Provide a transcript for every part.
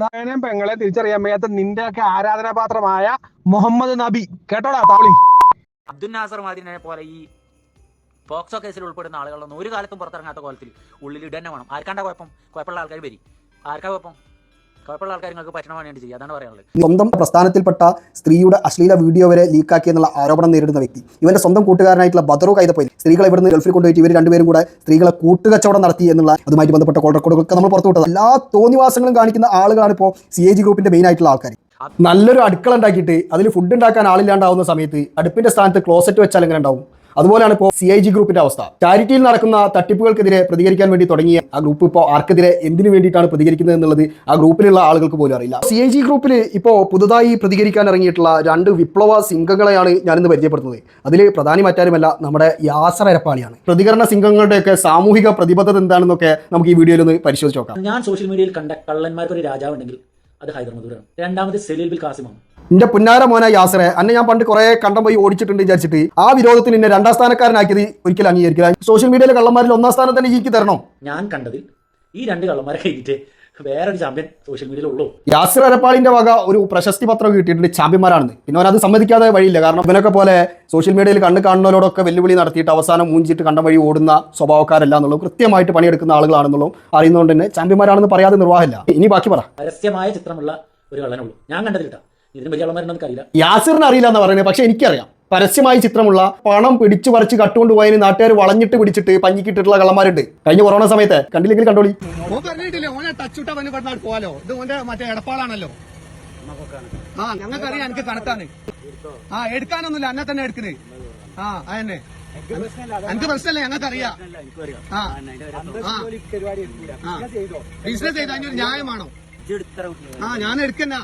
തന്തായനെയും പെങ്ങളെ തിരിച്ചറിയാൻ വയ്യാത്ത നിന്റെ ഒക്കെ ആരാധനാപാത്രമായ മുഹമ്മദ് നബി. കേട്ടോടാ താളി അബ്ദുൽ നാസർ മാദിനെ പോലെ ഈ പോക്സോ കേസിൽ ഉൾപ്പെടുന്ന ആളുകളൊന്നും ഒരു കാലത്തും പുറത്തിറങ്ങാത്ത കോലത്തിൽ ഉള്ളിൽ ഇടന്നെ വേണം. ആർക്കാണ്ട കുഴപ്പം? കുഴപ്പമുള്ള ആൾക്കാർ വരി. ആർക്കാ കുഴപ്പം? കുഴപ്പമുള്ള ആൾക്കാർ നിങ്ങൾക്ക് പറ്റണ വേണ്ടി ചെയ്യുക. അതാണ് പറയാനുള്ളത്. സ്വന്തം പ്രസ്ഥാനത്തിൽപ്പെട്ട സ്ത്രീയുടെ അശ്ലീല വീഡിയോ വരെ ലീക്കാക്കി എന്നുള്ള ആരോപണം നേരിടുന്ന വ്യക്തി ഇവന്റെ സ്വന്തം കൂട്ടുകാരനായിട്ടുള്ള ബദറു കൈതപ്പോയി. സ്ത്രീകളെ ഇവിടുന്ന് ഗൾഫിൽ കൊണ്ടുപോയിട്ട് ഇവർ രണ്ടുപേരും കൂടെ സ്ത്രീകളെ കൂട്ടുകച്ചവടം നടത്തി എന്നുള്ള അതുമായി ബന്ധപ്പെട്ട കോൾ റെക്കോർഡുകളൊക്കെ നമ്മൾ പുറത്തുവിട്ടത് എല്ലാ തോന്നിവാസങ്ങളും കാണിക്കുന്ന ആളുകളാണ് ഇപ്പോൾ സി എ ജി ഗ്രൂപ്പിന്റെ മെയിൻ ആയിട്ടുള്ള ആൾക്കാർ നല്ലൊരു അടുക്കള ഉണ്ടാക്കിയിട്ട് അതിൽ ഫുഡ് ഉണ്ടാക്കാൻ ആളില്ലാണ്ടാവുന്ന സമയത്ത് അടുപ്പിന്റെ സ്ഥാനത്ത് ക്ലോസറ്റ് വെച്ചാൽ എങ്ങനെ ഉണ്ടാവും? അതുപോലെയാണ് ഇപ്പോൾ സി ഐ ജി ഗ്രൂപ്പിന്റെ അവസ്ഥ. ചാരിറ്റിയിൽ നടക്കുന്ന തട്ടിപ്പുകൾക്കെതിരെ പ്രതികരിക്കാൻ വേണ്ടി തുടങ്ങിയ ആ ഗ്രൂപ്പ് ഇപ്പോൾ ആർക്കെതിരെ എന്തിനു വേണ്ടിയിട്ടാണ് പ്രതികരിക്കുന്നത് എന്നുള്ളത് ആ ഗ്രൂപ്പിലുള്ള ആളുകൾക്ക് പോലും അറിയില്ല. സി ഐ ജി ഗ്രൂപ്പിൽ ഇപ്പോൾ പുതുതായി പ്രതികരിക്കാൻ ഇറങ്ങിയിട്ടുള്ള രണ്ട് വിപ്ലവ സിംഗങ്ങളെയാണ് ഞാനിന്ന് പരിചയപ്പെടുത്തുന്നത്. അതിൽ പ്രധാനി മറ്റാരുമല്ല നമ്മുടെ യാസർ എരപ്പാളിയാണ് പ്രതികരണ സിംഗങ്ങളുടെയൊക്കെ സാമൂഹിക പ്രതിബദ്ധത എന്താണെന്നൊക്കെ നമുക്ക് ഈ വീഡിയോയിൽ ഒന്ന് പരിശോധിച്ച് നോക്കാം. ഞാൻ സോഷ്യൽ മീഡിയയിൽ കണ്ട കള്ളന്മാർക്ക് ഒരു രാജാവ് ഉണ്ടെങ്കിൽ അത് ഹൈദർ മധൂരാണ് രണ്ടാമത് സെലീൽ ബിൽ കാസിമാണ് എന്റെ പുന്നാര മോന യാസറെ അന്നെ ഞാൻ പണ്ട് കുറെ കണ്ടം പോയി ഓടിച്ചിട്ടുണ്ട് വിചാരിച്ചിട്ട്. ആ വിരോധത്തിൽ എന്നെ രണ്ടാം സ്ഥാനക്കാരനാക്കിയത് ഒരിക്കലും അംഗീകരിക്കില്ല. സോഷ്യൽ മീഡിയയിലെ കള്ളന്മാരിൽ ഒന്നാം സ്ഥാനം തന്നെ ഈക്ക് തരണം. ഞാൻ കണ്ടതിൽ ഈ രണ്ട് കള്ളന്മാരെ കഴിഞ്ഞിട്ട് വേറൊരു ചാമ്പ്യൻ സോഷ്യൽ മീഡിയയിലുള്ളൂ യാസിർ അരപ്പാളിന്റെ വക ഒരു പ്രശസ്തി പത്രം കിട്ടിയിട്ടുണ്ട് ചാമ്പ്യന്മാരാണെന്ന്. പിന്നെ അവനത് സമ്മതിക്കാതെ വഴിയില്ല. കാരണം ഇവനൊക്കെ പോലെ സോഷ്യൽ മീഡിയയിൽ കണ്ണ് കാണുന്നവരോടൊക്കെ വെല്ലുവിളി നടത്തിയിട്ട് അവസാനം മൂഞ്ചിട്ട് കണ്ട വഴി ഓടുന്ന സ്വഭാവക്കാരല്ല എന്നുള്ളതും കൃത്യമായിട്ട് പണിയെടുക്കുന്ന ആളുകളാണെന്നുള്ളതും അറിയുന്നതുകൊണ്ട് തന്നെ ചാമ്പ്യന്മാരാണെന്ന് പറയാതെ നിർവാഹമില്ല. ഇനി ബാക്കി പറ. പരസ്യമായ ചിത്രമുള്ള ഒരു കള്ളനുള്ളൂ ഞാൻ കണ്ടതിലിട്ട ഇതിന് വലിയ യാസിറിന് അറിയില്ല എന്ന് പറയുന്നത് പക്ഷെ എനിക്കറിയാം. പരസ്യമായി ചിത്രമുള്ള പണം പിടിച്ചു പറിച്ച് കട്ടുകൊണ്ട് പോയതിന് നാട്ടുകാർ വളഞ്ഞിട്ട് പിടിച്ചിട്ട് പഞ്ഞിക്കിട്ടിട്ടുള്ള കള്ളന്മാരുണ്ട്. കഴിഞ്ഞ കൊറോണ സമയത്ത് കണ്ടില്ലെങ്കിൽ കണ്ടോളി. പോവാലോ? ഇത് ഓന്റെ മറ്റേ എടപ്പാളാണല്ലോ. ആ ഞങ്ങൾക്കറിയാം എനിക്ക് കണക്കാണ്. ആ എടുക്കാനൊന്നുമില്ല എന്നെ തന്നെ ആ അതന്നെ. എനിക്ക് പ്രശ്നമല്ല ഞങ്ങൾക്കറിയാം. ആ ആ. ബിസിനസ് ന്യായമാണോ ആ ഞാൻ എടുക്കന്ന.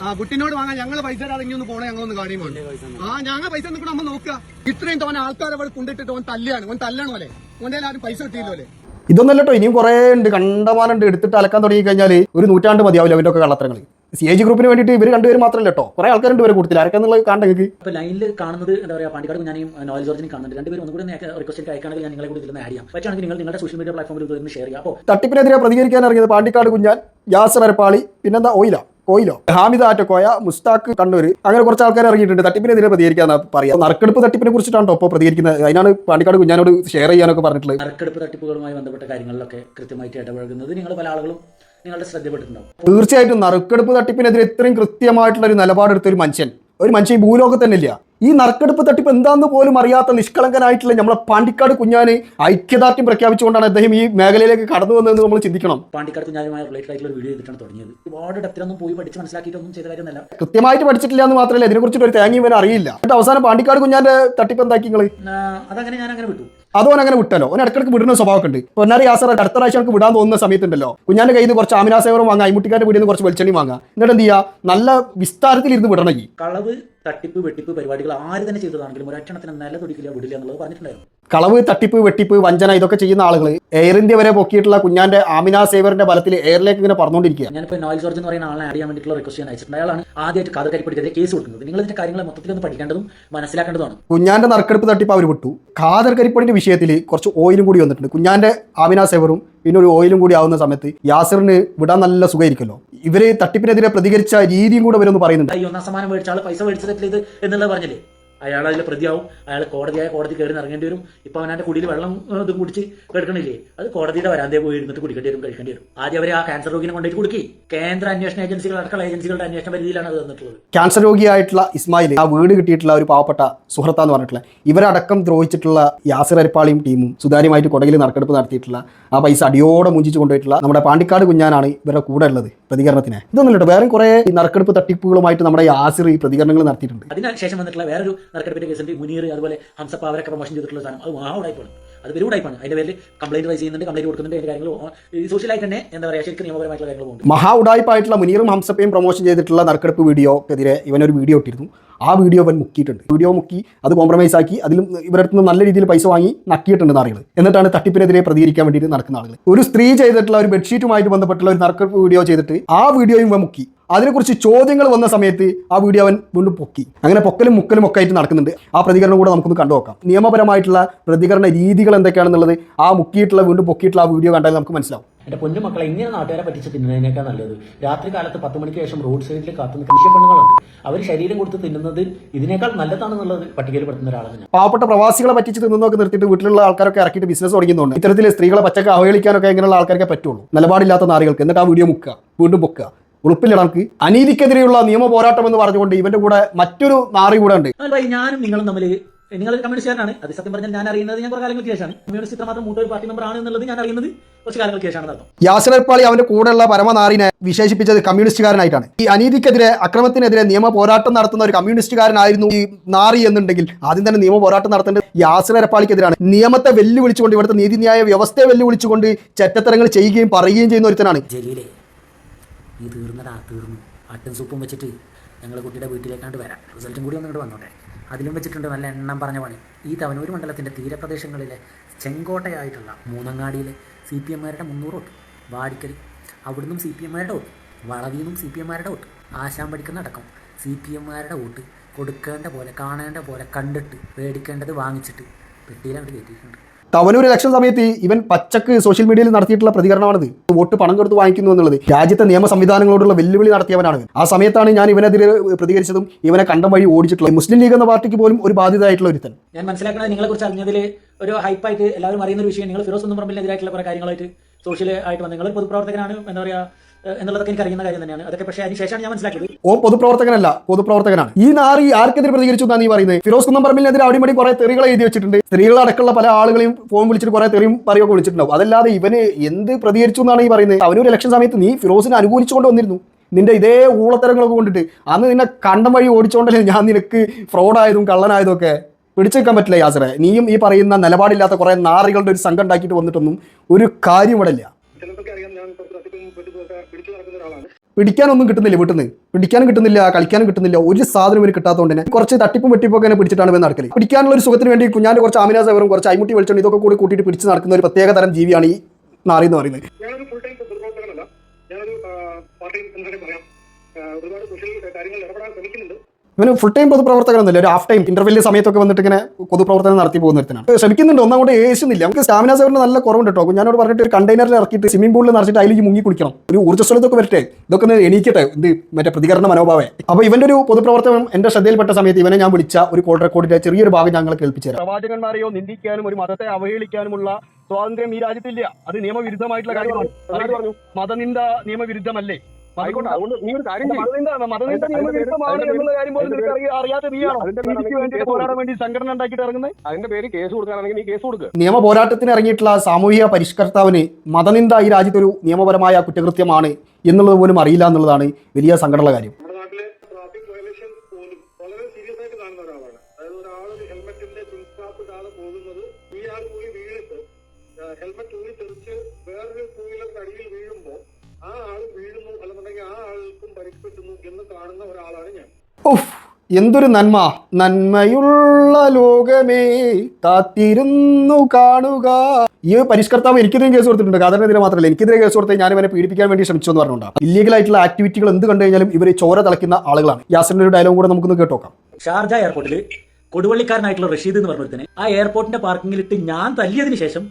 ആ കുട്ടിനോട് വാങ്ങാൻ ഞങ്ങൾ പൈസ ഒന്ന് പോണേ ഞങ്ങളൊന്ന് കാണിയുമാണ് ആ ഞങ്ങൾ പൈസ നിൽക്കണം നമ്മൾ നോക്കുക. ഇത്രയും തോന്നെ ആൾക്കാർ അവിടെ കൊണ്ടിട്ടിട്ട് ഓൻ തല്ലിയാണ് ഓൻ തല്ലണം പോലെ. ഓന്റെ ആരും പൈസ കിട്ടിയില്ലോ അല്ലേ ഇതൊന്നല്ല കേട്ടോ ഇനിയും കുറേ ഉണ്ട് കണ്ടമാനുണ്ട് എടുത്തിട്ട് അലക്കാൻ തുടങ്ങി കഴിഞ്ഞാൽ ഒരു നൂറ്റാണ്ട് മതിയാവില്ല അവരൊക്കെ ഒക്കെ കള്ളത്തരങ്ങൾ സി എ ജി ഗ്രൂപ്പിന് വേണ്ടിയിട്ട് ഇവർ രണ്ടുപേരും മാത്രമല്ല കേട്ടോ കുറെ ആൾക്കാർ ഇവരെ കൂടുതൽ ആരൊക്കെന്നുള്ളത് കാണണ്ട നിങ്ങൾക്ക് ഇപ്പൊ ലൈനിൽ കാണുന്നത് എന്താ പറയുക പാണ്ടിക്കാട് ഞാനും നോയൽ ജോർജിനും കാണുന്നുണ്ട്. രണ്ടുപേരും ഒന്നുകൂടി റിക്വസ്റ്റ് അയക്കുകയാണെങ്കിൽ ഞാൻ നിങ്ങളെ കൂടി ഇതിൽ ആഡ് ചെയ്യാം. പറ്റുകയാണെങ്കിൽ നിങ്ങൾ നിങ്ങളുടെ സോഷ്യൽ മീഡിയ പ്ലാറ്റ്ഫോമിൽ ഇതൊന്ന് ഷെയർ ചെയ്യാം അപ്പോൾ തട്ടിപ്പിനെതിരെ പ്രതികരിക്കാൻ ഇറങ്ങിയത് പാണ്ടിക്കാട് കുഞ്ഞാൻ യാസർ അരപ്പാളി പിന്നെന്താ ഓയില കോയിലോ ഹാമിദ് ആറ്റക്കോയ മുസ്താഖ് കണ്ണൂർ അങ്ങനെ കുറച്ച് ആൾക്കാർ ഇറങ്ങിയിട്ടുണ്ട്. തട്ടിപ്പിനെതിരെ പ്രതികരിക്കാൻ പറയാം. നറുക്കെടുപ്പ് തട്ടിപ്പിനെ കുറിച്ചിട്ടാണ് ഇപ്പോൾ പ്രതികരിക്കുന്നത്? അതിനാണ് പാണ്ടിക്കാട് കുഞ്ഞാനോട് ഷെയർ ചെയ്യാനൊക്കെ പറഞ്ഞിട്ടുള്ളത്. നറുക്കെടുപ്പ് തട്ടിപ്പുകളുമായി ബന്ധപ്പെട്ട കാര്യങ്ങളിലൊക്കെ കൃത്യമായിട്ട് ഇടപഴകുന്നത് നിങ്ങൾ പല ആളുകളും നിങ്ങളുടെ ശ്രദ്ധപ്പെട്ടിട്ടുണ്ടാവും തീർച്ചയായിട്ടും നറുക്കെടുപ്പ് തട്ടിപ്പിനെതിരെ ഇത്രയും കൃത്യമായിട്ടുള്ള ഒരു നിലപാടെടുത്ത ഒരു മനുഷ്യൻ ഒരു മനുഷ്യൻ ഈ ഭൂലോകത്ത് തന്നെ ഇല്ല. ഈ നറുക്കെടുപ്പ് തട്ടിപ്പ് എന്താന്ന് പോലും അറിയാത്ത നിഷ്കളങ്കനായിട്ടുള്ള നമ്മളെ പാണ്ടിക്കാട് കുഞ്ഞാന് ഐക്യദാർഢ്യം പ്രഖ്യാപിച്ചുകൊണ്ടാണ് അദ്ദേഹം ഈ മേഖലയിലേക്ക് കടന്നു വന്നതെന്ന് നമ്മൾ ചിന്തിക്കണം. പാണ്ടിക്കാട് കുഞ്ഞാനുമായി റിലേറ്റഡ് ആയിട്ടുള്ള ഒരു വീഡിയോ ചെയ്തിട്ടാണ് തുടങ്ങിയത്. ഒരുപാട് ഡെപ്തിലൊന്നും പോയി പഠിച്ച് മനസ്സിലാക്കിയിട്ടൊന്നും ചെയ്ത കാര്യമല്ല കൃത്യമായിട്ട് പഠിച്ചിട്ടില്ല എന്ന് മാത്രമല്ല ഇതിനെക്കുറിച്ചിട്ട് ഒരു തേങ്ങയും വരെ അറിയില്ല. എന്നിട്ട് അവസാനം പാണ്ടിക്കാട് കുഞ്ഞാന്റെ തട്ടിപ്പ് എന്താക്കി നിങ്ങൾ അതങ്ങനെ ഞാൻ അങ്ങനെ വിട്ടു. അതോൻ അങ്ങനെ വിട്ടല്ലോ. ഓൻ ഇടക്കിടക്ക് വിടുന്ന സ്വഭാവമൊക്കെ ഉണ്ട് പൊന്നാരി യാസർ അടുത്ത പ്രാവശ്യം നമുക്ക് വിടാൻ തോന്നുന്ന സമയത്തുണ്ടല്ലോ. കുഞ്ഞാന്റെ കയ്യിൽ നിന്ന് കുറച്ച് ആമിനാസേവറും വാങ്ങാം അയ്മുട്ടിക്കാരുടെ വീട്ടിൽ നിന്ന് കുറച്ച് വെളിച്ചെണ്ണി വാങ്ങാം. എന്നിട്ട് എന്ത് ചെയ്യുക നല്ല വിസ്താരത്തിൽ ഇരുന്ന് വിടണം ഈ. കളവ് തട്ടിപ്പ് വെട്ടിപ്പ് പരിപാടികൾ ആര് തന്നെ ചെയ്തതാണെങ്കിലും ഒരക്ഷണത്തിന് നില തൊടിക്കില്ല വിടില്ല എന്നുള്ളത് പറഞ്ഞിട്ടുണ്ടായിരുന്നു. കളവ് തട്ടിപ്പ് വെട്ടിപ്പ് വഞ്ചന ഇതൊക്കെ ചെയ്യുന്ന ആളുകൾ എയർ ഇന്ത്യ വരെ പൊക്കിയിട്ടുള്ള കുഞ്ഞാന്റെ ആമിന സേവറിന്റെ ബലത്തിൽ എയറിലേക്ക് ഇങ്ങനെ പറഞ്ഞുകൊണ്ടിരിക്കുക ഞാനിപ്പോൾ നോയൽ ജോർജ് എന്ന് പറയുന്ന ആളെ ആഡ് ചെയ്യാൻ വേണ്ടിയിട്ടുള്ള റിക്വസ്റ്റ് ഞാൻ അയച്ചിട്ടുണ്ട്. അയാളാണ് ആദ്യമായിട്ട് കാതൽ കരിപ്പടിക്കെതിരെ കേസ് കൊടുക്കുന്നത്. നിങ്ങൾ ഇതിന്റെ കാര്യങ്ങൾ മൊത്തത്തിൽ ഒന്ന് പഠിക്കേണ്ടതും മനസ്സിലാക്കേണ്ടതുമാണ്. കുഞ്ഞാന്റെ നറുക്കെടുപ്പ് തട്ടിപ്പ് അവർ വിട്ടു. ഖാദർ കരിപ്പടിന്റെ വിഷയത്തിൽ കുറച്ച് ഓയിലും കൂടി വന്നിട്ടുണ്ട്. കുഞ്ഞാന്റെ ആമിന സേവറും പിന്നെ ഒരു ഓയിലും കൂടി ആവുന്ന സമയത്ത് യാസറിന് വിടാൻ നല്ല സുഖമായിരിക്കുമല്ലോ. ഇവർ തട്ടിപ്പിനെതിരെ പ്രതികരിച്ച രീതിയും കൂടെ അവരൊന്ന് പറയുന്നുണ്ട്. ഒന്നാം സമ്മാനം മേടിച്ച ആൾ പൈസ മേടിച്ചത് എന്നുള്ളത് പറഞ്ഞില്ലേ? അയാൾ അതിൽ പ്രതിയാവും. അയാൾ കോടതിയായ കോടതി കയറി ഇറങ്ങേണ്ടി വരും. ഇപ്പൊ അവനാന്റെ കുടിയിൽ വെള്ളം ഇത് കുടിച്ച് കിടക്കണില്ലേ? അത് കോടതിയുടെ വരാന്തേ പോയി ഇരുന്നിട്ട് കുടിക്കേണ്ടി വരും കഴിക്കേണ്ടി വരും. ആദ്യം അവരെ ആ ക്യാൻസർ രോഗിനെ കൊണ്ടുപോയി കൊടുക്കി. കേന്ദ്ര അന്വേഷണ ഏജൻസികൾ അടക്കമുള്ള ഏജൻസികളുടെ അന്വേഷണ പരിധിയിലാണ് അത് തന്നിട്ടുള്ളത്. ക്യാൻസർ രോഗിയായിട്ടുള്ള ഇസ്മായിൽ ആ വീട് കിട്ടിയിട്ടുള്ള ഒരു പാവപ്പെട്ട സുഹൃത്ത എന്ന് പറഞ്ഞിട്ടുള്ള ഇവരടക്കം ദ്രോഹിച്ചിട്ടുള്ള യാസിർ അരിപ്പാളിയും ടീമും സുതാര്യമായിട്ട് കൊടകിൽ നറുക്കെടുപ്പ് നടത്തിയിട്ടുള്ള ആ പൈസ അടിയോടെ മുഞ്ചിച്ച് കൊണ്ടുപോയിട്ടുള്ള നമ്മുടെ പാണ്ടിക്കാട് കുഞ്ഞാനാണ് ഇവരുടെ കൂടെ ഉള്ളത് പ്രതികരണത്തിന്. ഇതൊന്നും കേട്ടോ വേറെ കുറേ നറുക്കെടുപ്പ് തട്ടിപ്പുകളുമായിട്ട് നമ്മുടെ യാസിർ ഈ പ്രതികരണങ്ങൾ നടത്തിയിട്ടുണ്ട്. അതിനുശേഷം വന്നിട്ടുള്ള വേറൊരു നറുക്കെടുപ്പിന്റെ കേസുണ്ട് മുനീർ അതുപോലെ ഹംസപ്പ അവരൊക്കെ പ്രൊമോഷൻ ചെയ്തിട്ടുള്ള സാധനം. അത് ആ അത് വെറും ഉടായ്പാണ് അതിന്റെ പേരിൽ കംപ്ലൈന്റ് റൈസ് ചെയ്യുന്നുണ്ട് കംപ്ലൈന്റ് കൊടുക്കുന്നുണ്ട് അതിന്റെ കാര്യങ്ങൾ സോഷ്യലായിട്ട് തന്നെ എന്താ പറയുക ശരിക്കും നിയമപരമായിട്ടുള്ള കാര്യങ്ങൾ പോകുന്നുണ്ട്. മഹാ ഉടായ്പായിട്ടുള്ള മുനീറും ഹംസപ്പയും പ്രൊമോഷൻ ചെയ്തിട്ടുള്ള നറുക്കെടുപ്പ് വീഡിയോക്കെതിരെ ഇവനൊരു വീഡിയോ ഇട്ടിരുന്നു. ആ വീഡിയോ അവൻ മുക്കിയിട്ടുണ്ട്. വീഡിയോ മുക്കി അത് കോംപ്രമൈസ് ആക്കി അതിലും ഇവരുടെ നിന്ന് നല്ല രീതിയിൽ പൈസ വാങ്ങി നക്കിയിട്ടുണ്ട് ആളുകൾ എന്നിട്ടാണ് തട്ടിപ്പിനെതിരെ പ്രതികരിക്കാൻ വേണ്ടിയിട്ട് നടക്കുന്ന ആളുകൾ ഒരു സ്ത്രീ ചെയ്തിട്ടുള്ള ഒരു ബെഡ്ഷീറ്റുമായിട്ട് ബന്ധപ്പെട്ടുള്ള ഒരു നറുക്കെടുപ്പ് വീഡിയോ ചെയ്തിട്ട് ആ വീഡിയോയും ഇവ മുക്കി. അതിനെക്കുറിച്ച് ചോദ്യങ്ങൾ വന്ന സമയത്ത് ആ വീഡിയോ അവൻ വീണ്ടും പൊക്കി. അങ്ങനെ പൊക്കലും മുക്കലും ഒക്കെ ആയിട്ട് നടക്കുന്നുണ്ട്. ആ പ്രതികരണം കൂടെ നമുക്കൊന്ന് കണ്ടു നോക്കാം. നിയമപരമായിട്ടുള്ള പ്രതികരണ രീതികൾ എന്തൊക്കെയാണെന്നുള്ളത് ആ മുക്കിയിട്ടുള്ള വീണ്ടും പൊക്കിയിട്ടുള്ള ആ വീഡിയോ കണ്ടാൽ നമുക്ക് മനസ്സിലാവും. എന്റെ പൊന്നു മക്കളെ ഇങ്ങനെ നാട്ടുകാരെ പറ്റിച്ച് തിന്നുന്നതിനേക്കാൾ നല്ലത് രാത്രി കാലത്ത് പത്ത് മണിക്ക് ശേഷം റോഡ് സൈഡിൽ കാത്തു നിൽക്കുന്ന പെണ്ണുങ്ങളുണ്ട്. അവർ ശരീരം കൊടുത്ത് തിന്നുന്നത് ഇതിനേക്കാൾ നല്ലതാണെന്നുള്ളത് പട്ടികയിൽ പെടുത്തുന്ന ഒരാളാണ് ഞാൻ പാവപ്പെട്ട പ്രവാസികളെ പറ്റിച്ച് തിന്നുന്നൊക്കെ നിർത്തിയിട്ട് വീട്ടിലുള്ള ആൾക്കാരൊക്കെ ഇറക്കിയിട്ട് ബിസിനസ് തുടങ്ങുന്നുണ്ട് ഇത്തരത്തിൽ സ്ത്രീകളെ പച്ചക്ക് അവഹേളിക്കാനൊക്കെ ഇങ്ങനെയുള്ള ആൾക്കാരൊക്കെ പറ്റുള്ളൂ. നിലപാടില്ലാത്ത നാറികൾക്ക്. എന്നിട്ട് ആ വീഡിയോ മുക്കുക. വീണ്ടും പൊക്കുക. ഉളുപ്പിലിടക്ക് അനീതിക്കെതിരെയുള്ള നിയമ പോരാട്ടം എന്ന് പറഞ്ഞുകൊണ്ട് ഇവന്റെ കൂടെ മറ്റൊരു നാറി കൂടെ ഉണ്ട്. ഞാനും നിങ്ങളും തമ്മിൽ നിങ്ങൾ കമ്മ്യൂണിസ്റ്റുകാരനാണ്. അത് സത്യം പറഞ്ഞാൽ ഞാൻ അറിയുന്നത് ഞാൻ കുറേ കാലങ്ങൾക്ക് ശേഷമാണ്. കമ്മ്യൂണിസ്റ്റ് ഇത്രമാത്രം മൂട്ടൊരു പാർട്ടി മെമ്പർ ആണ് എന്നുള്ളത് ഞാൻ അറിയുന്നത് കുറച്ച് കാലങ്ങൾക്ക് ശേഷമാണ് യാസിർ അർപ്പാളി അവന്റെ കൂടെയുള്ള പരമനാറിനെ വിശേഷിപ്പിച്ചത് കമ്മ്യൂണിസ്റ്റുകാരനായിട്ടാണ്. ഈ അനീതിക്കെതിരെ അക്രമത്തിനെതിരെ നിയമ പോരാട്ടം നടത്തുന്ന ഒരു കമ്മ്യൂണിസ്റ്റുകാരനായിരുന്നു ഈ നാറി എന്നുണ്ടെങ്കിൽ ആദ്യം തന്നെ നിയമ പോരാട്ടം നടത്തേണ്ടത് യാസിർ അരപ്പാളിക്കെതിരാണ്. നിയമത്തെ വെല്ലുവിളിച്ചുകൊണ്ട് ഇവിടുത്തെ നീതിന്യായ വ്യവസ്ഥയെ വെല്ലുവിളിച്ചുകൊണ്ട് ചെറ്റത്തരങ്ങൾ ചെയ്യുകയും പറയുകയും ചെയ്യുന്ന ഒരുത്തനാണ്. ജലീലേ നീ തീർന്നടാ തീർന്നു. അട്ടും സൂപ്പും വെച്ചിട്ട് ഞങ്ങൾ കുട്ടിയുടെ വീട്ടിലേക്കാണ്ട് വരാം. റിസൾട്ടും കൂടി ഒന്നും ഇങ്ങോട്ട് വന്നോട്ടെ. അതിലും വെച്ചിട്ടുണ്ട് നല്ല എണ്ണം പറഞ്ഞ പണി. ഈ തവനൂർ മണ്ഡലത്തിന്റെ തീരപ്രദേശങ്ങളിലെ ചെങ്കോട്ടയായിട്ടുള്ള മൂന്നങ്ങാടിയിലെ സി പി എമ്മാരുടെ മുന്നൂറ് വോട്ട് വാടിക്കൽ അവിടുന്നും സി പി എമ്മാരുടെ വോട്ട് നിന്നും സി പി എമ്മാരുടെ വോട്ട് ആശാൻ പഠിക്കുന്ന അടക്കം സി പി എമ്മാരുടെ വോട്ട് കൊടുക്കേണ്ട പോലെ കാണേണ്ട പോലെ കണ്ടിട്ട് മേടിക്കേണ്ടത് വാങ്ങിച്ചിട്ട് പെട്ടിയിലങ്ങോട്ട് കയറ്റിയിട്ടുണ്ട്. തവനൂർ ഇലക്ഷൻ സമയത്ത് ഇവൻ പച്ചക്ക് സോഷ്യൽ മീഡിയയിൽ നടത്തിയിട്ടുള്ള പ്രതികരണമാണിത്. വോട്ട് പണം കൊടുത്ത് വാങ്ങിക്കുന്നു എന്നുള്ളത്. രാജ്യത്തെ നിയമ സംവിധാനങ്ങളോടുള്ള വെല്ലുവിളി നടത്തിയവനാണ്. ആ സമയത്താണ് ഞാൻ ഇവനെതിരെ പ്രതികരിച്ചതും ഇവനെ കണ്ടം വഴി ഓടിച്ചിട്ടുള്ളത്. മുസ്ലിം ലീഗ് എന്ന പാർട്ടിക്ക് പോലും ഒരു ബാധ്യതയായിട്ടുള്ള ഒരുത്തൻ. ഞാൻ മനസ്സിലാക്കുന്നത് നിങ്ങളെ കുറിച്ച് അറിഞ്ഞതിൽ ഒരു ഹൈപ്പായിട്ട് എല്ലാവരും അറിയുന്ന ഒരു വിഷയം. നിങ്ങൾ ഫിറോസ് ഒന്നും പറമ്പിലെതിരായിട്ടുള്ള കുറെ കാര്യങ്ങളായിട്ട് സോഷ്യൽ ആയിട്ട് വന്നു നിങ്ങൾ പൊതുപ്രവർത്തകനാണ് എന്താ പറയുക എന്നുള്ളതൊക്കെ എനിക്ക് അറിയുന്ന കാര്യം തന്നെയാണ്. അതൊക്കെ പക്ഷേ അതിന് ശേഷമാണ് ഞാൻ മനസ്സിലാക്കിയത്. ഓ പൊതുപ്രവർത്തകനല്ല പൊതുപ്രവർത്തകനാണ്. ഈ നാറി ആർക്കെതിരെ പ്രതികരിച്ചു എന്നാണ് നീ പറയുന്നത്. ഫിറോസ് കുന്നംപറമ്പിലിനെതിരെ അടിമടി കുറെ തെറികൾ എഴുതി വെച്ചിട്ടുണ്ട്. സ്ത്രീകളടക്കമുള്ള പല ആളുകളെയും ഫോൺ വിളിച്ചിട്ട് കുറെ തെറിയും പറയുകയൊക്കെ വിളിച്ചിട്ടുണ്ടാവും. അതല്ലാതെ ഇവന് എന്ത് പ്രതികരിച്ചു എന്നാണ് ഈ പറയുന്നത്? അവനൊരു ഇലക്ഷൻ സമയത്ത് നീ ഫിറോസിനെ അനുകൂലിച്ചുകൊണ്ട് വന്നിരുന്നു. നിന്റെ ഇതേ ഊളത്തരങ്ങളൊക്കെ കൊണ്ടിട്ട്. അന്ന് നിന്നെ കണ്ടം വഴി ഓടിച്ചോണ്ടല്ലേ ഞാൻ നിനക്ക് ഫ്രോഡായതും കള്ളനായതും ഒക്കെ പിടിച്ചേക്കാൻ പറ്റില്ല യാസറെ. നീയും ഈ പറയുന്ന നിലപാടില്ലാത്ത കുറെ നാറികളുടെ ഒരു സംഘം ഉണ്ടാക്കിയിട്ട് വന്നിട്ടൊന്നും ഒരു കാര്യം ഇവിടെ ഇല്ല ചിലർക്കൊക്കെ അറിയാം ഞാൻ കുറച്ച് തട്ടിപ്പും വെട്ടിപ്പുമൊക്കെ പിടിച്ചു നടക്കുന്ന ഒരാളാണ് പിടിക്കാനൊന്നും കിട്ടുന്നില്ല വീട്ടിൽ നിന്ന് പിടിക്കാനും കിട്ടുന്നില്ല കളിക്കാനും കിട്ടുന്നില്ല ഒരു സാധനം ഇവർ കിട്ടാത്തതുകൊണ്ട് തന്നെ കുറച്ച് തട്ടിപ്പും വെട്ടിപ്പൊക്കെ പിടിച്ചിട്ടാണ് ഇവർ നടക്കൽ. പിടിക്കാനുള്ള ഒരു സുഖത്തിന് വേണ്ടി കുഞ്ഞാന്റെ കുറച്ച് ആമിന സവറും കുറച്ച് അയ്മുട്ടി വെളിച്ചെണ്ണ ഇതൊക്കെ കൂടി കൂട്ടിയിട്ട് പിടിച്ച് നടക്കുന്ന ഒരു പ്രത്യേക തരം ജീവിയാണ് ഈ നാറി എന്ന് പറയുന്നത്. ഒരുപാട് സോഷ്യൽ കാര്യങ്ങളിൽ ഇടപെടാൻ ശ്രമിക്കുന്നുണ്ട്. ഇവന് ഫുൾ ടൈം പൊതുപ്രവർത്തകനൊന്നുമില്ല. ഒരു ഹാഫ് ടൈം ഇന്റർവെല്ലിയ സമയത്തൊക്കെ വന്നിട്ട് ഇങ്ങനെ പൊതുപ്രവർത്തനം നടത്തി പോകുന്ന ഒരുത്തനാണ് ശ്രമിക്കുന്നുണ്ട്. ഒന്നും കൂടെ ഏശുന്നില്ല. നമുക്ക് സ്റ്റാമിന സേവന നല്ല കുറവുണ്ട് കേട്ടോ. ഞാനോട് പറഞ്ഞിട്ട് ഒരു കണ്ടെയ്നറിൽ ഇറക്കിയിട്ട് സ്വിമ്മിംഗ് പൂളിൽ നിറച്ചിട്ട് അതിലേക്ക് മുങ്ങി കുളിക്കണം. ഒരു ഊർജസ്വലത്തൊക്കെ വരട്ടെ. ഇതൊക്കെ ഒന്ന് എണീക്കട്ടെ. ഇത് മറ്റേ പ്രതികരണ മനോഭാവേ. അപ്പോൾ ഇവന്റെ ഒരു പൊതുപ്രവർത്തനം എന്റെ ശ്രദ്ധയിൽപ്പെട്ട സമയത്ത് ഇവനെ ഞാൻ വിളിച്ച ഒരു കോൾ റെക്കോർഡിന്റെ ചെറിയൊരു ഭാഗം ഞങ്ങൾ കേൾപ്പിച്ചു പ്രവാചകന്മാരെയോ നിന്ദിക്കാനും ഒരു മതത്തെ അവഹേളിക്കാനുമുള്ള സ്വാതന്ത്ര്യം ഈ രാജ്യത്തില്ല അത് നിയമവിരുദ്ധമായിട്ടുള്ള കാര്യമാണ്. മതനിന്ദ നിയമവിരുദ്ധമല്ലേ? ആയിക്കോട്ടെ അതുകൊണ്ട് നീ ഒരു കാര്യം. മതനിന്ദ എന്നുള്ള കാര്യം പോലും അറിയാതെ നീയാണോ നീതിക്ക് വേണ്ടി പോരാടാൻ വേണ്ടി സംഘടന ഉണ്ടാക്കിയിട്ട് ഇറങ്ങുന്നത് അതിന്റെ പേര് കേസ് കൊടുക്കാനാണെങ്കിൽ നീ കേസ് കൊടുക്കുക നിയമ പോരാട്ടത്തിന് ഇറങ്ങിയിട്ടുള്ള സാമൂഹിക പരിഷ്കർത്താവിന് മതനിന്ദ ഈ രാജ്യത്തൊരു നിയമപരമായ കുറ്റകൃത്യമാണ് എന്നുള്ളത് പോലും അറിയില്ല എന്നുള്ളതാണ് വലിയ സങ്കടമുള്ള കാര്യം. ഉഫ് എന്തൊരു നന്മ. നന്മയുള്ള ലോകമേ കാത്തിരുന്നു കാണുക. ഈ പരിഷ്കർത്താവ് എനിക്കെതിരെ കേസ് കൊടുത്തിട്ടുണ്ട്. കാതറിനെതിരെ മാത്രമല്ല എനിക്കെതിരെ കേസ് കൊടുത്ത് ഞാൻ ഇവരെ പീഡിപ്പിക്കാൻ വേണ്ടി ശ്രമിച്ചു എന്ന് പറഞ്ഞുകൊണ്ടാണ് ഇല്ലീഗൽ ആയിട്ടുള്ള ആക്ടിവിറ്റികൾ എന്ത് കണ്ടു കഴിഞ്ഞാലും ഇവർ ചോര തളയ്ക്കുന്ന ആളുകളാണ്. യാസിന്റെ ഒരു ഡയലോഗ് കൂടെ നമുക്കൊന്ന് കേട്ടോക്കാം. ഷാർജ എയർപോർട്ടിൽ കൊടുവള്ളിക്കാരനായിട്ടുള്ള റഷീദ് എന്ന് പറഞ്ഞൊരുത്തനെ ആ എയർപോർട്ടിന്റെ പാർക്കിംഗിലിട്ട് ഞാൻ തല്ലിയതിന് ശേഷം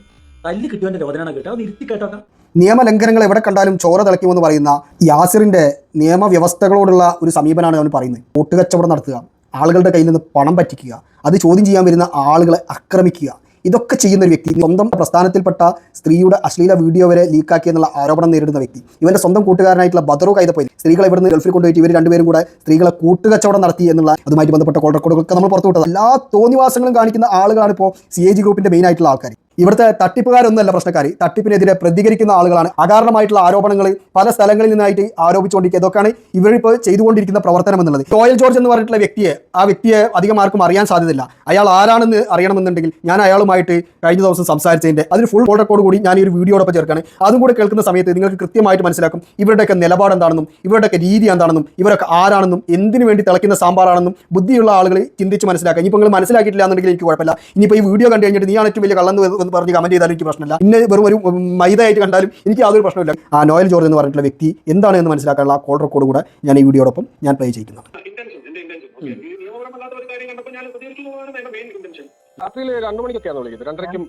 തല്ലി കിട്ടിയവന്റെ രോദനാണ് കേട്ടോ? അത് ഇരുത്തി കേട്ടോക്കാം. നിയമലംഘനങ്ങൾ എവിടെ കണ്ടാലും ചോര തിളയ്ക്കുമെന്ന് പറയുന്ന യാസിറിന്റെ നിയമവ്യവസ്ഥകളോടുള്ള ഒരു സമീപനമാണ് അവൻ പറയുന്നത്. വോട്ടുകച്ചവടം നടത്തുക ആളുകളുടെ കയ്യിൽ നിന്ന് പണം പറ്റിക്കുക അത് ചോദ്യം ചെയ്യാൻ വരുന്ന ആളുകളെ ആക്രമിക്കുക ഇതൊക്കെ ചെയ്യുന്ന ഒരു വ്യക്തി സ്വന്തം പ്രസ്ഥാനത്തിൽപ്പെട്ട സ്ത്രീയുടെ അശ്ലീല വീഡിയോ വരെ ലീക്കാക്കി എന്നുള്ള ആരോപണം നേരിടുന്ന വ്യക്തി. ഇവന്റെ സ്വന്തം കൂട്ടുകാരനായിട്ടുള്ള ബദറു കൈതപ്പോയി സ്ത്രീകളെ ഇവിടുന്ന് ഗൾഫിൽ കൊണ്ടുപോയിട്ട് ഇവർ രണ്ടുപേരും കൂടെ സ്ത്രീകളെ കൂട്ടുകച്ചവടം നടത്തി എന്നുള്ള അതുമായി ബന്ധപ്പെട്ട കോൾ റെക്കോർഡുകളൊക്കെ നമ്മൾ പുറത്തുവിട്ടത് എല്ലാ തോന്നിവാസങ്ങളും കാണിക്കുന്ന ആളുകളാണ് ഇപ്പോൾ സി എ ജി ഗ്രൂപ്പിന്റെ മെയിൻ ആയിട്ടുള്ള ആൾക്കാർ ഇവിടുത്തെ തട്ടിപ്പുകാരൊന്നുമല്ല പ്രശ്നക്കാരി. തട്ടിപ്പിനെതിരെ പ്രതികരിക്കുന്ന ആളുകളാണ്. അകാരണമായിട്ടുള്ള ആരോപണങ്ങൾ പല സ്ഥലങ്ങളിൽ നിന്നായിട്ട് ആരോപിച്ചുകൊണ്ടിരിക്കുക. ഇതൊക്കെയാണ് ഇവരിപ്പോൾ ചെയ്തുകൊണ്ടിരിക്കുന്ന പ്രവർത്തനം എന്നുള്ളത്. ടോയൽ ജോർജ് എന്ന് പറഞ്ഞിട്ടുള്ള വ്യക്തിയെ ആ വ്യക്തിയെ അധികം ആർക്കും അറിയാൻ സാധ്യതയില്ല. അയാൾ ആരാണെന്ന് അറിയണമെന്നുണ്ടെങ്കിൽ ഞാൻ അയാളുമായിട്ട് കഴിഞ്ഞ ദിവസം സംസാരിച്ചതിന്റെ അതിന് ഫുൾ റെക്കോർഡ് കൂടി ഞാൻ ഈ ഒരു വീഡിയോടൊപ്പം ചേർക്കാണ് അതും കൂടെ കേൾക്കുന്ന സമയത്ത് നിങ്ങൾക്ക് കൃത്യമായിട്ട് മനസ്സിലാക്കും ഇവരുടെയൊക്കെ നിലപാട് എന്താണെന്നും ഇവരുടെയൊക്കെ രീതി എന്താണെന്നും ഇവരൊക്കെ ആരാണെന്നും എന്തിനു വേണ്ടി തിളയ്ക്കുന്ന സാമ്പാറാണെന്നും ബുദ്ധിയുള്ള ആളുകൾ ചിന്തിച്ച് മനസ്സിലാക്കുക. ഇനിയിപ്പോൾ നിങ്ങൾ മനസ്സിലാക്കിയിട്ടില്ല എന്നുണ്ടെങ്കിൽ എനിക്ക് കുഴപ്പമില്ല. ഇനിയിപ്പോൾ ഈ വീഡിയോ കണ്ടു കഴിഞ്ഞിട്ട് നീയാണ് ഏറ്റവും വലിയ കള്ളന്ന് എന്ന് പറഞ്ഞ് കമന്റ് ചെയ്താലും എനിക്ക് പ്രശ്നമില്ല. പിന്നെ വെറും ഒരു മൈദയായിട്ട് കണ്ടാലും എനിക്ക് യാതൊരു പ്രശ്നമില്ല ആ നോയൽ ജോർജ് എന്ന് പറഞ്ഞിട്ടുള്ള വ്യക്തി എന്താണ് എന്ന് മനസ്സിലാക്കാനുള്ള കോൾ റെക്കോർഡ് കൂടെ ഞാൻ ഈ വീഡിയോടൊപ്പം ഞാൻ പ്ലേ ചെയ്യുന്നത് ഇന്റൻഷൻ എന്റെ ഇന്റൻഷൻ ഈ നിയമപരമല്ലാത്ത ഒരു കാര്യം കണ്ടപ്പോൾ ഞാൻ പ്രതികരിച്ചു പോകാനാണ് എന്റെ മെയിൻ ഇന്റൻഷൻ രാത്രിയിൽ രണ്ടു മണിക്കൊക്കെയാണ് വിളിക്കുന്നത്. രണ്ടരയ്ക്കും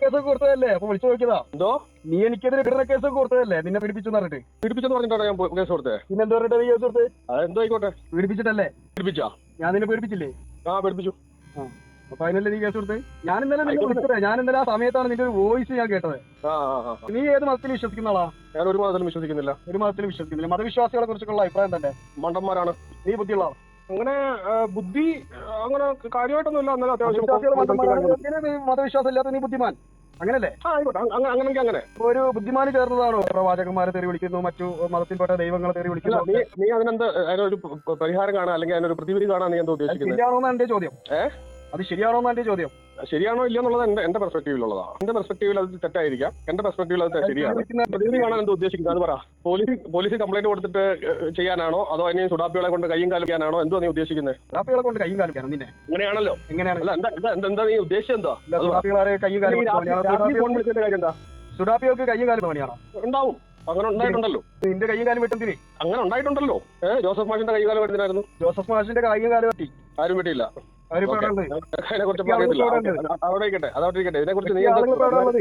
കേസൊക്കെ കൊടുത്തതല്ലേ? അപ്പൊ വിളിച്ചു നോക്കിയതാ. എന്തോ? നീ എനിക്കെതിരെ പീഡന കേസൊക്കെ കൊടുത്തതല്ലേ? നിന്നെ പീഡിപ്പിച്ചു പറഞ്ഞിട്ട്. പീഡിപ്പിച്ചെന്ന് പറഞ്ഞിട്ടാണ് ഞാൻ കേസ് കൊടുത്തത് പിന്നെ എന്തോ പറഞ്ഞിട്ട് നീ കേസ് കൊടുത്തത് അതെന്തോ ആയിക്കോട്ടെ. പീഡിപ്പിച്ചിട്ടല്ലേ പീഡിപ്പിച്ചാ ഞാൻ നിന്നെ പീഡിപ്പിച്ചില്ലേ ആ പീഡിപ്പിച്ചു അപ്പൊ അതിനല്ലേ നീ കേസ് കൊടുത്ത്. ഞാൻ ഇന്നലെ നിന്നെ ആയിക്കോട്ടെ. വിളിച്ചത്. ഞാൻ ഇന്നലെ ആ സമയത്താണ് നിന്റെ ഒരു വോയിസ് ഞാൻ കേട്ടത്. ആ ആ ആ നീ ഏത് മതത്തിൽ വിശ്വസിക്കുന്ന ആളാ? ഞാൻ ഒരു മതത്തിലും വിശ്വസിക്കുന്നില്ല. ഒരു മതത്തിലും വിശ്വസിക്കുന്നില്ല. മതവിശ്വാസികളെ കുറിച്ചുള്ള അഭിപ്രായം തന്നെ. മണ്ടന്മാരാണ്. നീ ബുദ്ധിയുള്ള ആളാ. അങ്ങനെ ആ, ബുദ്ധി ആ, അങ്ങനെ കാര്യമായിട്ടൊന്നുമില്ല. എന്നാലും അത്യാവശ്യം മതവിശ്വാസികൾ മതന്മാരാണ്. എന്തിനാ നീ മതവിശ്വാസം ഇല്ലാത്ത നീ ബുദ്ധിമാൻ. അങ്ങനല്ലേ? ആയിക്കോട്ടെ. അങ്ങനെ അങ്ങനെങ്കിൽ അങ്ങനെ. ഇപ്പൊ ഒരു ബുദ്ധിമാന് ചേർന്നതാണോ? പ്രവാചകന്മാരെ തെറി വിളിക്കുന്നു മറ്റു മതത്തിൽപ്പെട്ട ദൈവങ്ങളെ തെറി അല്ല വിളിക്കുന്നു നീ നീ അതിനെന്ത് അതിനൊരു പ- പരിഹാരം കാണാൻ അല്ലെങ്കിൽ അതിനൊരു പ്രതിവിധി കാണാൻ നീ എന്താ ഉദ്ദേശിക്കുന്നത്? എന്റെ ചോദ്യം. ഏ? അത് ശരിയാണോ എന്റെ ചോദ്യം? ശരിയാണോ ഇല്ലെന്നുള്ളത് എന്റെ എന്റെ പെർസ്പെക്ടീവിലുള്ളതാണ് എന്റെ പെർസ്പെക്ടീവിൽ അത് തെറ്റായിരിക്കാം. എന്റെ പെർസ്പെക്ടീവിൽ അത് ശരിയാണ്. പ്രതിനിധി കാണാൻ എന്ത് ഉദ്ദേശിക്കുന്നത്? അത് പറ. പോലീസ് പോലീസ് കംപ്ലൈന്റ് കൊടുത്തിട്ട് ചെയ്യാനാണോ? അതോ അതിനെ സുഡാപ്പികളെ കൊണ്ട് കൈയും കാലിക്കാനാണോ എന്തോ നീ ഉദ്ദേശിക്കുന്നത് സുഡാപ്പികളെ കൊണ്ട് കൈയും കാലിക്കാനോ നിന്നെ? അങ്ങനെയാണല്ലോ. എങ്ങനെയാണ്? എന്താ എന്താ- നീ ഉദ്ദേശം എന്താ. സുഡാപ്പികളെ കൈയും കാര്യം എന്താ? സുഡാപ്പികൾക്ക് കൈയും കാലും പണിയാണോ? ഉണ്ടാവും. അങ്ങനെ ഉണ്ടായിട്ടുണ്ടല്ലോ. നിന്റെ കൈയും കാലും വെട്ടുന്തിരി അങ്ങനെ ഉണ്ടായിട്ടുണ്ടല്ലോ. ഏഹ് ജോസഫ് മാഷിന്റെ കൈകാലം വരുന്നതായിരുന്നു ജോസഫ് മാഷിന്റെ കൈയും കാലും വെട്ടി. ആരും പറ്റിയില്ല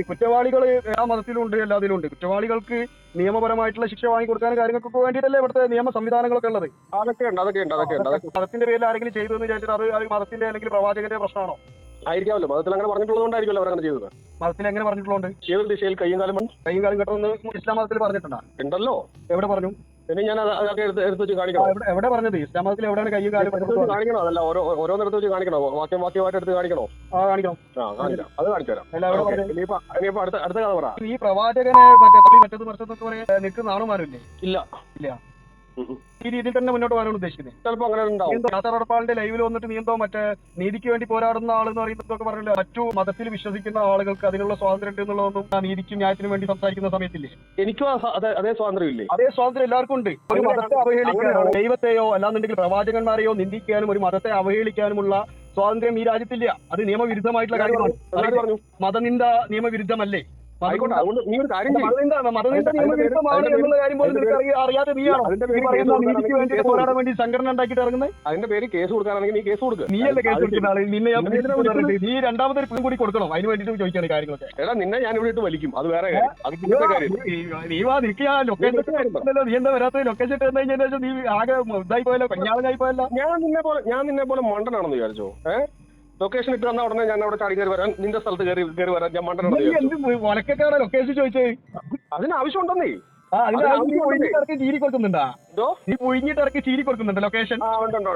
കുറ്റവാളികൾ എല്ലാ മതത്തിലും ഉണ്ട് എല്ലാത്തിലും ഉണ്ട്. കുറ്റവാളികൾക്ക് നിയമപരമായിട്ടുള്ള ശിക്ഷ വാങ്ങിക്കൊടുക്കാൻ കാര്യങ്ങൾക്കൊക്കെ വേണ്ടിയിട്ടല്ലേ ഇവിടുത്തെ നിയമ സംവിധാനങ്ങളൊക്കെ ഉള്ളത്? അതൊക്കെ ഉണ്ട് അതൊക്കെ ഉണ്ട് അതൊക്കെ ഉണ്ട്. മതത്തിന്റെ പേരിൽ ആരെങ്കിലും ചെയ്തു എന്ന് വിചാരിച്ചിട്ട് അത് മതത്തിന്റെ അല്ലെങ്കിൽ പ്രവാചകന്റെ പ്രശ്നമാണോ? ആയിരിക്കാമല്ലോ. മതത്തിൽ അങ്ങനെ പറഞ്ഞിട്ടുള്ളതുകൊണ്ടായിരിക്കും അവരങ്ങനെ ചെയ്തത്. മതത്തിൽ എങ്ങനെ പറഞ്ഞിട്ടുള്ളത് ഏത് ദിശയിൽ കയ്യും കാലം കയ്യും കൈയും കാലും കെട്ടണമെന്ന് ഇസ്ലാം മതത്തിൽ പറഞ്ഞിട്ടുണ്ടോ? ഉണ്ടല്ലോ. എവിടെ പറഞ്ഞു? ഇനി ഞാൻ അത് അതൊക്കെ എടുത്ത് എടുത്ത് വെച്ച് കാണിക്കണം. എവിടെ പറഞ്ഞത്? ഇസ്ലാം മതത്തിൽ എവിടെയാണ് കൈയും കാലും കാണിക്കണോ? അതല്ല ഓരോ ഓരോന്നെടുത്ത് വെച്ച് കാണിക്കണോ? വാക്യം വാക്യമായിട്ട് എടുത്ത് കാണിക്കണോ? ആ കാണിക്കണം. ആ കാണിക്കാം. അത് കാണിച്ചു തരാം. ഇനിയിപ്പോ ഇനിയിപ്പോ അടുത്ത അടുത്ത കഥ പറ. ഈ പ്രവാചകനെ മറ്റേ മറ്റത് മറിച്ചതൊക്കെ പറയാൻ നിൽക്കുന്ന ആണുമാരില്ലേ ഇല്ല. ഇല്ല. ഈ രീതിയിൽ തന്നെ മുന്നോട്ട് പോകാനാണ് ഉദ്ദേശിക്കുന്നത്. ചിലപ്പോ അങ്ങനെ ഉണ്ടാവും. യാത്രപ്പാളിന്റെ ലൈവിൽ വന്നിട്ട് നീന്തോ മറ്റേ നീതിക്ക് വേണ്ടി പോരാടുന്ന ആൾ എന്ന് പറയുന്നതൊക്കെ പറഞ്ഞില്ല? മറ്റു മതത്തിൽ വിശ്വസിക്കുന്ന ആളുകൾക്ക് അതിനുള്ള സ്വാതന്ത്ര്യം ഉണ്ട് എന്നുള്ളതൊന്നും ആ നീതിക്കും ന്യായത്തിനും വേണ്ടി സംസാരിക്കുന്ന സമയത്തില്ലേ? എനിക്കും അതേ സ്വാതന്ത്ര്യം ഇല്ലേ അതേ സ്വാതന്ത്ര്യം എല്ലാവർക്കും ഉണ്ട്. ഒരു മതത്തെ അവഹേളിക്കാനോ ദൈവത്തെയോ അല്ലാന്നുണ്ടെങ്കിൽ പ്രവാചകന്മാരെയോ നിന്ദിക്കാനും ഒരു മതത്തെ അവഹേളിക്കാനുമുള്ള സ്വാതന്ത്ര്യം ഈ രാജ്യത്തില്ല. അത് നിയമവിരുദ്ധമായിട്ടുള്ള കാര്യമാണ്. മതനിന്ദ നിയമവിരുദ്ധമല്ലേ? ആയിക്കോട്ടെ അതുകൊണ്ട് നീ ഒരു കാര്യം അറിയാതെ നീയാണോ നീതിക്ക് വേണ്ടി പോരാടാൻ വേണ്ടി സംഘടന ഉണ്ടാക്കിയിട്ട് ഇറങ്ങുന്നത് അതിന്റെ പേര് കേസ് കൊടുക്കാനാണെങ്കിൽ നീ കേസ് കൊടുക്കുക നീയല്ലേ കേസ് കൊടുക്കുന്ന ആൾ നിന്നെ ഞാൻ നീ രണ്ടാമത്തെ പുതും കൂടി കൊടുക്കണം? അതിന് വേണ്ടിയിട്ട് ചോദിക്കാണ് കാര്യങ്ങളൊക്കെ. എടാ നിന്നെ ഞാൻ ഇവിടെ ഇട്ട് വലിക്കും. അത് വേറെ കാര്യം. നീ- വാ നിനക്ക് ഞാൻ ലൊക്കേഷൻ നീ എന്താ വരാത്ത ലൊക്കേഷൻ ഇട്ട് കഴിഞ്ഞാൽ നീ ആകെ ഇതായി പോയല്ലോ കഞ്ഞാളായി പോയല്ലോ. ഞാൻ നിന്നെ പോലെ ഞാൻ നിന്നെ പോലെ മണ്ടനാണെന്ന് വിചാരിച്ചോ? ഏഹ് ലൊക്കേഷൻ ഇട്ട് തന്ന ഉടനെ ഞാൻ അവിടെ ചാടി കയറി വരാം. നിന്റെ സ്ഥലത്ത് കയറി കയറി വരാം. ഞാൻ ഒലക്കാണ് ലൊക്കേഷൻ ചോദിച്ചേ. അതിന് ആവശ്യമുണ്ടെന്നേ. നീ ഇറക്കി ചീരി കൊടുക്കുന്നുണ്ട് ലൊക്കേഷൻ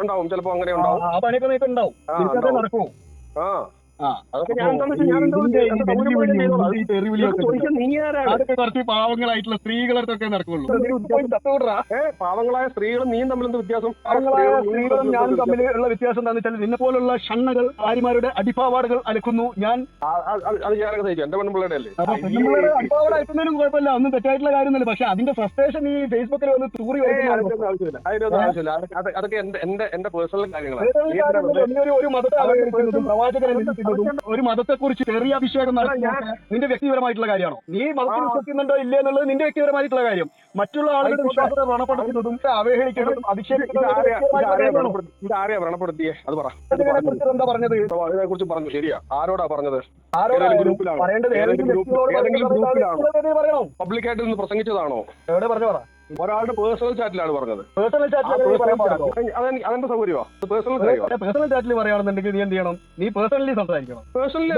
ഉണ്ടാവും ചിലപ്പോ അങ്ങനെ ഉണ്ടാവും. ആ പണിയൊക്കെ ഉണ്ടാവും. ആ. പാവങ്ങളായിട്ടുള്ള സ്ത്രീകളടുത്തൊക്കെ നടക്കുള്ളൂ. ഏ പാവങ്ങളായ സ്ത്രീകളും നീയും തമ്മിൽ എന്ത് വ്യത്യാസം? പാവങ്ങളായ സ്ത്രീകളും ഞാനും തമ്മിലുള്ള തമ്മിൽ ഉള്ള വ്യത്യാസം എന്താണെന്ന് വെച്ചാൽ നിന്നെ പോലുള്ള ഷണ്ണകൾ ഭാര്യമാരുടെ അടിപ്പാവാടുകൾ അലക്കുന്നു. ഞാൻ അത് ഞാനൊക്കെ സഹിച്ചു എന്റെ പെൺപിള്ളയുടെ അല്ലേ? അടിപ്പാവാട അയക്കുന്നതിനും കുഴപ്പമില്ല. ഒന്നും തെറ്റായിട്ടുള്ള കാര്യമൊന്നുമില്ല. പക്ഷെ അതിന്റെ ഫ്രസ്ട്രേഷൻ ഈ ഫേസ്ബുക്കിൽ വന്ന് തൂറി ആവശ്യമില്ല. അതിനൊന്നും ആവശ്യമില്ല. അതൊക്കെ- എന്റെ എന്റെ പേഴ്സണൽ കാര്യങ്ങളാണ് ഒരു- മതത്തെ അവഹേളിക്കുന്നതും നിന്ദിക്കുന്നതും ഒരു മതത്തെ കുറിച്ച് ചെറിയ അഭിഷേകം നടത്തുന്നത് നിന്റെ വ്യക്തിപരമായിട്ടുള്ള കാര്യമാണോ? നീ മതത്തിൽ വിശ്വസിക്കുന്നുണ്ടോ ഇല്ലേ എന്നുള്ളത് നിന്റെ വ്യക്തിപരമായിട്ടുള്ള കാര്യം. മറ്റുള്ള ആളുകളുടെ വിശ്വാസത്തെ വ്രണപ്പെടുത്തുന്നതും അവഹേളിക്കുന്നതും അഭിഷേകം ഇത് നിന്റെ ആരെയാ- ഇത് വ്യക്തിപരമായിട്ടുള്ള ആരെയാ കാര്യമാണോ? വ്രണപ്പെടുത്തി- ഇത് ആരെയാ വ്രണപ്പെടുത്തിയേ? അത് പറ. എന്താ പറഞ്ഞത്? അതിനെ കുറിച്ച് പറഞ്ഞു ശരിയാ. ആരോടാ പറഞ്ഞത്? ഗ്രൂപ്പിലാണോ? പബ്ലിക്കായിട്ട് നിന്ന് പ്രസംഗിച്ചതാണോ? എവിടെ പറഞ്ഞു പറ ഒരാളുടെ പേഴ്സണൽ ചാറ്റിലാണ് പറഞ്ഞത്. പേഴ്സണൽ ചാറ്റിൽ അതെന്റെ സൗകര്യമാ? പേഴ്സണൽ പേഴ്സണൽ ചാറ്റിൽ പറയുകയാണെന്നുണ്ടെങ്കിൽ നീ എന്ത് ചെയ്യണം? നീ പേഴ്സണലി സംസാരിക്കണം. പേഴ്സണലി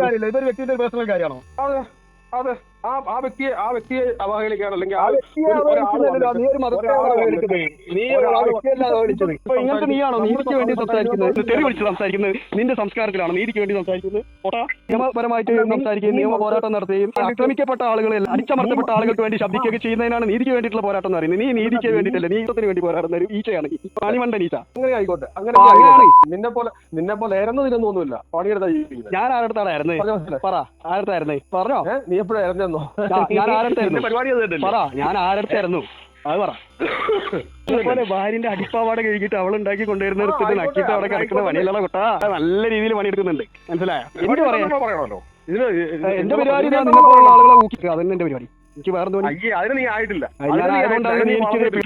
കാര്യമില്ല. ഇതൊരു വ്യക്തിയുടെ പേഴ്സണൽ കാര്യമാണോ? അതെ അതെ. ആ ആ വ്യക്തിയെ ആ വ്യക്തിയെ അവഹേളിക്കാണ് അല്ലെങ്കിൽ ഇങ്ങനത്തെ നീയാണോ? നീതിക്ക് വേണ്ടി സംസാരിക്കുന്നത് തെറി വിളിച്ച് സംസാരിക്കുന്നത് നിന്റെ സംസ്കാരത്തിലാണ്? നീതിക്ക് വേണ്ടി സംസാരിക്കുന്നത്. നിയമപരമായിട്ട് സംസാരിക്കുകയും നിയമ പോരാട്ടം നടത്തുകയും ആക്രമിക്കപ്പെട്ട ആളുകളെ അടിച്ചമർത്തപ്പെട്ട ആളുകൾക്ക് വേണ്ടി ശബ്ദിക്കുകയൊക്കെ ചെയ്യുന്നതിനാണ് നീതിക്ക് വേണ്ടിയിട്ടുള്ള പോരാട്ടം എന്ന് പറയുന്നത്. നീ നീതിക്ക് വേണ്ടിയിട്ടല്ല? നീതത്തിന് വേണ്ടി പോരാടുന്ന ഒരു ഈച്ചയാണ് പണിമണ്ട നീച്ച അങ്ങനെ ആയിക്കോട്ടെ. അങ്ങനെ. നിന്നെ പോലെ നിന്നെ പോലെ ഇരന്നു തിരുന്നൊന്നുമില്ല പണിയെടുത്താ ഞാൻ ആരുടെ പറഞ്ഞ പറ. ആരുടെ ആയിരുന്നേ പറഞ്ഞോ. നീ എപ്പോഴും ഞാൻ- ഞാൻ ആരടുത്തായിരുന്നു? പരിപാടി അത് പറ ഞാൻ ആരടുത്തായിരുന്നു? അത് പറ. അതുപോലെ ഭാര്യന്റെ അടിപ്പാവാട കഴുകിയിട്ട് അവൾ ഉണ്ടാക്കി കൊണ്ടുവരുന്ന എടുത്തിട്ട് നക്കിയിട്ട് അവിടെ കിടക്കുന്ന. പണിയല്ല കൊട്ടാ. നല്ല രീതിയിൽ പണിയെടുക്കുന്നുണ്ട്. മനസ്സിലായോ? എന്ത് പറയണല്ലോ എന്റെ പരിപാടി ഞാൻ നിന്നെ ആളുകളെ ഊക്കി അതന്നെ എന്റെ പരിപാടി. എനിക്ക് വേറെ നീ ആയിട്ടില്ല. ഞാൻ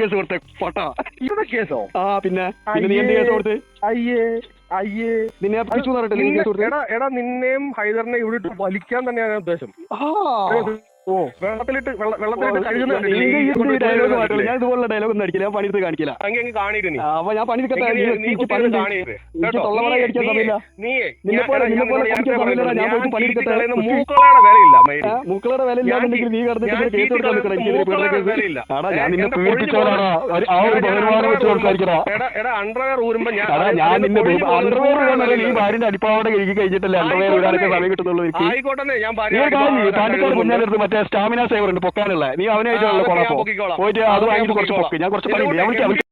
കേസ് കൊടുത്തേ. പൊട്ടാ. ഇവിടെ കേസോ ആ പിന്നെ? പിന്നെ നീ എന്ത് കേസ് കൊടുത്ത്? അയ്യേ. അയ്യേ നിന്നെ കൊടുത്തത്? എടാ എടാ നിന്നെയും ഹൈദറിനെ ഇവിടെ വലിക്കാൻ തന്നെയാണ് ഉദ്ദേശം. ഓ വെള്ളത്തിലിട്ട് വെള്ള- വെള്ളത്തിലിട്ട് കഴുകുന്ന ഞാൻ ഇതുപോലുള്ള ഡയലോഗ് ഒന്നും അടിക്കില്ല ഞാൻ പണിയെടുത്ത് കാണിക്കില്ല അപ്പൊ ഞാൻ കളയുന്ന മൂക്കളയുടെ വില ഇല്ലാന്നുണ്ടെങ്കിൽ നീ കിടന്നിട്ട് കേസ് കൊടുക്കാൻ നിൽക്കണം എനിക്ക്. ആടാ ഞാൻ നിന്നെ ഒരു- ആ ഒരു ഞാൻ ബഹുമാനം വെച്ച് സംസാരിക്കടാ നിന്നെ അണ്ടർവെയർ ഇടാൻ വിലയില്ല. നീ ഭാര്യന്റെ അടിപ്പാവടെ കഴുകി കഴിഞ്ഞിട്ടല്ലേ അണ്ടർവെയർ ഇടാനൊക്കെ സമയം കിട്ടുന്നുള്ളൂ എനിക്ക് പാണ്ടിക്കാട് കുഞ്ഞാലടുത്ത് മറ്റേ സ്റ്റാമിന സേവർ ഉണ്ട് പൊക്കാനുള്ള. നീ അവനായിട്ടുള്ള കൊളപ്പോ. പോയിട്ട് അത് വാങ്ങിയിട്ട് കുറച്ച്. പൊക്ക്. ഞാൻ കുറച്ച് പണിയുണ്ട് ഞാൻ ഇതിലൂടെ വിളിക്കാം